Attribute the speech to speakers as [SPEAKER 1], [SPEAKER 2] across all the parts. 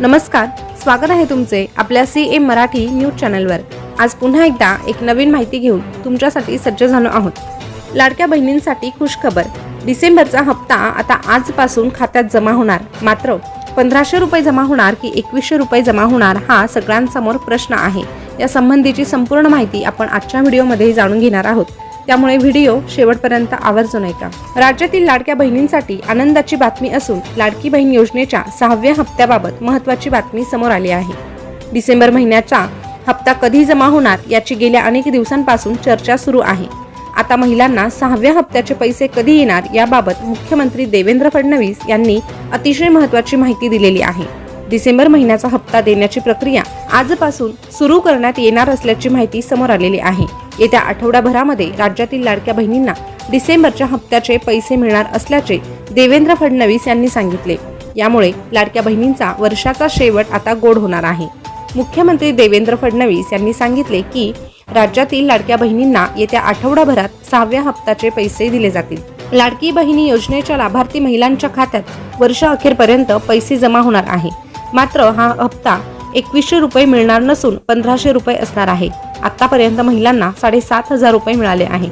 [SPEAKER 1] नमस्कार स्वागत आहे तुमचे आपल्या सी एम मराठी न्यूज चॅनलवर. आज पुन्हा एकदा एक नवीन माहिती घेऊन तुमच्यासाठी सज्ज झालो आहोत. लाडक्या बहिणींसाठी खुशखबर. डिसेंबरचा हप्ता आता आजपासून खात्यात जमा होणार. मात्र पंधराशे रुपये जमा होणार की एकवीसशे रुपये जमा होणार हा सगळ्यांसमोर प्रश्न आहे. या संबंधीची संपूर्ण माहिती आपण आजच्या व्हिडिओमध्ये जाणून घेणार आहोत. त्यामुळे व्हिडिओ शेवटपर्यंत आवर्जून ऐका राज्यातील लाडक्या बहिणींसाठी आनंदाची बातमी असून लाडकी बहीण योजनेच्या सहाव्या हप्त्याबाबत महत्त्वाची बातमी समोर आली आहे. डिसेंबर महिन्याचा हप्ता कधी जमा होणार याची गेल्या अनेक दिवसांपासून चर्चा सुरू आहे. आता महिलांना सहाव्या हप्त्याचे पैसे कधी येणार याबाबत मुख्यमंत्री देवेंद्र फडणवीस यांनी अतिशय महत्त्वाची माहिती दिलेली आहे. डिसेंबर महिन्याचा हप्ता देण्याची प्रक्रिया आजपासून सुरू करण्यात येणार असल्याची माहिती समोर आलेली आहे. येत्या आठवडाभरामध्ये राज्यातील लाडक्या बहिणींना डिसेंबरच्या हप्त्याचे पैसे मिळणार असल्याचे देवेंद्र फडणवीस यांनी सांगितले. यामुळे लाडक्या बहिणींचा वर्षाचा शेवट आता गोड होणार आहे. मुख्यमंत्री देवेंद्र फडणवीस यांनी सांगितले की राज्यातील लाडक्या बहिणींना येत्या आठवडाभरात सहाव्या हप्त्याचे पैसे दिले जातील. लाडकी बहिणी योजनेच्या लाभार्थी महिलांच्या खात्यात वर्ष अखेरपर्यंत पैसे जमा होणार आहे. मात्र हा हप्ता एकवीसशे रुपये मिळणार नसून पंधराशे रुपये असणार आहे. आतापर्यंत महिलांना साडेसात हजार रुपये मिळाले आहे.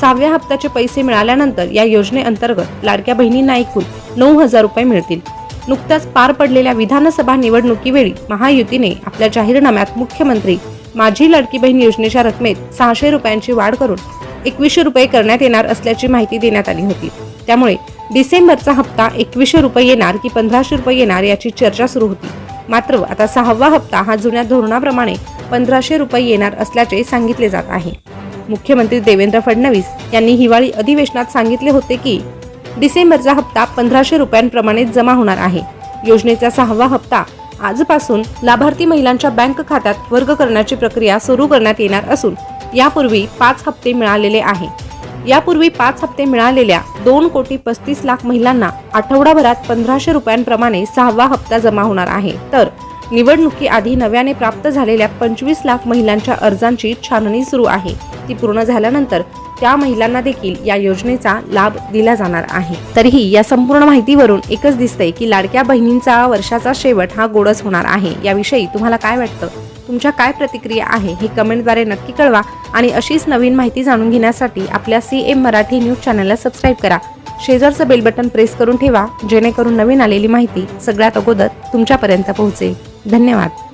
[SPEAKER 1] सहाव्या हप्त्याचे पैसे मिळाल्यानंतर या योजनेअंतर्गत लाडक्या बहिणींना एकूण नऊ हजार रुपये मिळतील. नुकत्याच पार पडलेल्या विधानसभा निवडणुकीवेळी महायुतीने आपल्या जाहीरनाम्यात मुख्यमंत्री माझी लाडकी बहीण योजनेच्या रकमेत सहाशे रुपयांची वाढ करून एकवीसशे रुपये करण्यात येणार असल्याची माहिती देण्यात आली होती. त्यामुळे डिसेंबरचा हप्ता एकवीसशे रुपये येणार की पंधराशे रुपये येणार याची चर्चा सुरू होती. मात्र आता सहावा हप्ता हा जुन्या धोरणाप्रमाणे पंधराशे रुपये येणार असल्याचे सांगितले जात आहे. मुख्यमंत्री देवेंद्र फडणवीस यांनी हिवाळी अधिवेशनात सांगितले होते की डिसेंबरचा हप्ता पंधराशे रुपयांप्रमाणे जमा होणार आहे. योजनेचा सहावा हप्ता आजपासून लाभार्थी महिलांच्या बँक खात्यात वर्ग करण्याची प्रक्रिया सुरू करण्यात येणार असून यापूर्वी पाच हप्ते मिळालेले आहे. यापूर्वी पाच हप्ते मिळालेल्या दोन कोटी पस्तीस लाख महिलांना आठवडाभरात पंधराशे रुपयांप्रमाणे सहावा हप्ता जमा होणार आहे. तर निवडणुकीआधी नव्याने प्राप्त झालेल्या पंचवीस लाख महिलांच्या अर्जांची छाननी सुरू आहे. ती पूर्ण झाल्यानंतर त्या महिलांना देखील या योजनेचा लाभ दिला जाणार आहे. तरीही या संपूर्ण माहितीवरून एकच दिसतंय की लाडक्या बहिणींचा वर्षाचा शेवट हा गोडच होणार आहे. याविषयी तुम्हाला काय वाटतं? तुमच्या काय प्रतिक्रिया आहे? हे कमेंटद्वारे नक्की कळवा आणि अशीच नवीन माहिती जाणून घेण्यासाठी आपल्या सी एम मराठी न्यूज चॅनलला सबस्क्राईब करा. शेजारचं बेल बटन प्रेस करून ठेवा जेणेकरून नवीन आलेली माहिती सगळ्यात अगोदर तुमच्यापर्यंत पोहोचेल. धन्यवाद.